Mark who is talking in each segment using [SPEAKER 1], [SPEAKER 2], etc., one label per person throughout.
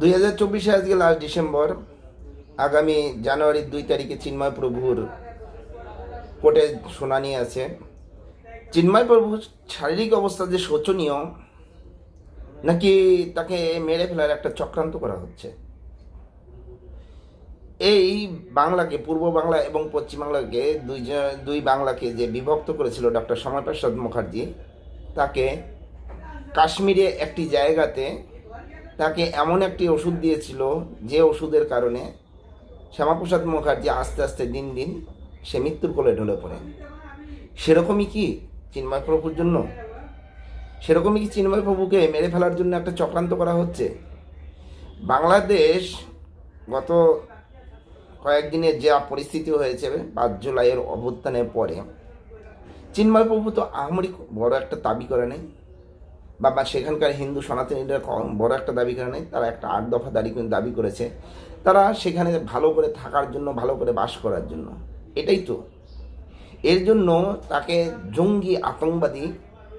[SPEAKER 1] দুই হাজার চব্বিশে আজকে লাস্ট ডিসেম্বর, আগামী জানুয়ারির দুই তারিখে চিন্ময় প্রভুর কোর্টে শুনানি আছে। চিন্ময় প্রভুর শারীরিক অবস্থা যে শোচনীয়, নাকি তাকে মেরে ফেলার একটা চক্রান্ত করা হচ্ছে? এই বাংলাকে, পূর্ব বাংলা এবং পশ্চিম বাংলাকে দুই দুই বাংলাকে যে বিভক্ত করেছিল ডক্টর শ্যামাপ্রসাদ মুখার্জি, তাকে কাশ্মীরে একটি জায়গাতে তাকে এমন একটি ওষুধ দিয়েছিল যে ওষুধের কারণে শ্যামাপ্রসাদ মুখার্জি আস্তে আস্তে দিন দিন সে মৃত্যুর কোলে ঢলে পড়ে। সেরকমই কি চিন্ময় প্রভুর জন্য? সেরকমই কি চিন্ময় প্রভুকে মেরে ফেলার জন্য একটা চক্রান্ত করা হচ্ছে? বাংলাদেশ গত কয়েকদিনের যা পরিস্থিতি হয়েছে পাঁচ জুলাইয়ের অভ্যুত্থানের পরে, চিন্ময় প্রভু তো আহামরি বড় একটা দাবি করে নেই বা বা সেখানকার হিন্দু সনাতনীরা বড় একটা দাবি করে নেই, তারা একটা আট দফা দাবি দাবি করেছে। তারা সেখানে ভালো করে থাকার জন্য, ভালো করে বাস করার জন্য। এটাই তো। এর জন্য তাকে জঙ্গি আতঙ্কবাদী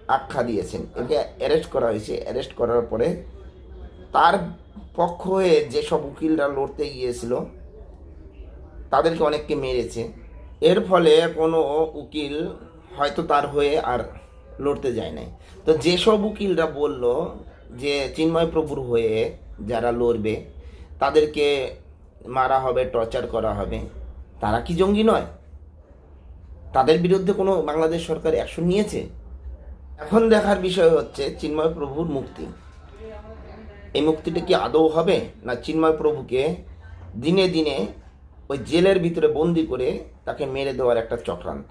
[SPEAKER 1] আখ্যা দিয়েছেন। একে অ্যারেস্ট করা হয়েছে। অ্যারেস্ট করার পরে তার পক্ষ হয়ে যেসব উকিলরা লড়তে গিয়েছিল, তাদেরকে অনেককে মেরেছে। এর ফলে কোনো উকিল হয়তো তার হয়ে আর লড়তে যায় নাই। তো যেসব উকিলরা বলল যে চিন্ময় প্রভুর হয়ে যারা লড়বে, তাদেরকে মারা হবে, টর্চার করা হবে, তারা কি জঙ্গি নয়? তাদের বিরুদ্ধে কোনো বাংলাদেশ সরকার অ্যাকশন নিয়েছে? এখন দেখার বিষয় হচ্ছে চিন্ময় প্রভুর মুক্তি। এই মুক্তিটা কি আদৌ হবে না চিন্ময় প্রভুকে দিনে দিনে ওই জেলের ভিতরে বন্দি করে তাকে মেরে দেওয়ার একটা চক্রান্ত?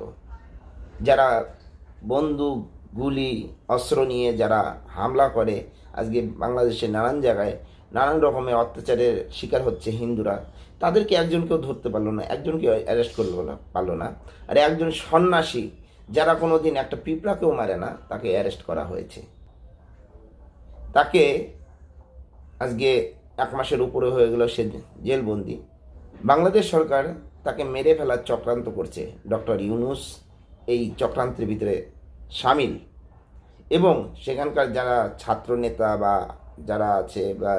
[SPEAKER 1] যারা বন্দুক গুলি, অস্ত্র নিয়ে যারা হামলা করে, আজকে বাংলাদেশের নানান জায়গায় নানান রকমের অত্যাচারের শিকার হচ্ছে হিন্দুরা। তাদেরকে একজনকেও ধরতে পারল না একজনকে অ্যারেস্ট করল না, পারল না। আর একজন সন্ন্যাসী, যারা কোনো দিন একটা পিঁপড়াকেও মারে না, তাকে অ্যারেস্ট করা হয়েছে। তাকে আজকে এক মাসের উপরে হয়ে গেল সে জেলবন্দি। বাংলাদেশ সরকার তাকে মেরে ফেলার চক্রান্ত করছে ডক্টর ইউনুস। এই চক্রান্তের ভিতরে সামিল। এবং সেখানকার যারা ছাত্র নেতা বা যারা আছে বা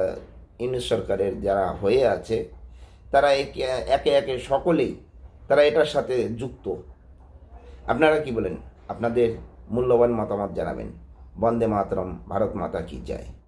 [SPEAKER 1] ইউনিট সরকারের যারা হয়ে আছে, তারা একে একে একে সকলেই তারা এটার সাথে যুক্ত। আপনারা কি বলেন? আপনাদের মূল্যবান মতামত জানাবেন। বন্দে মাতরম, ভারত মাতা কি যায়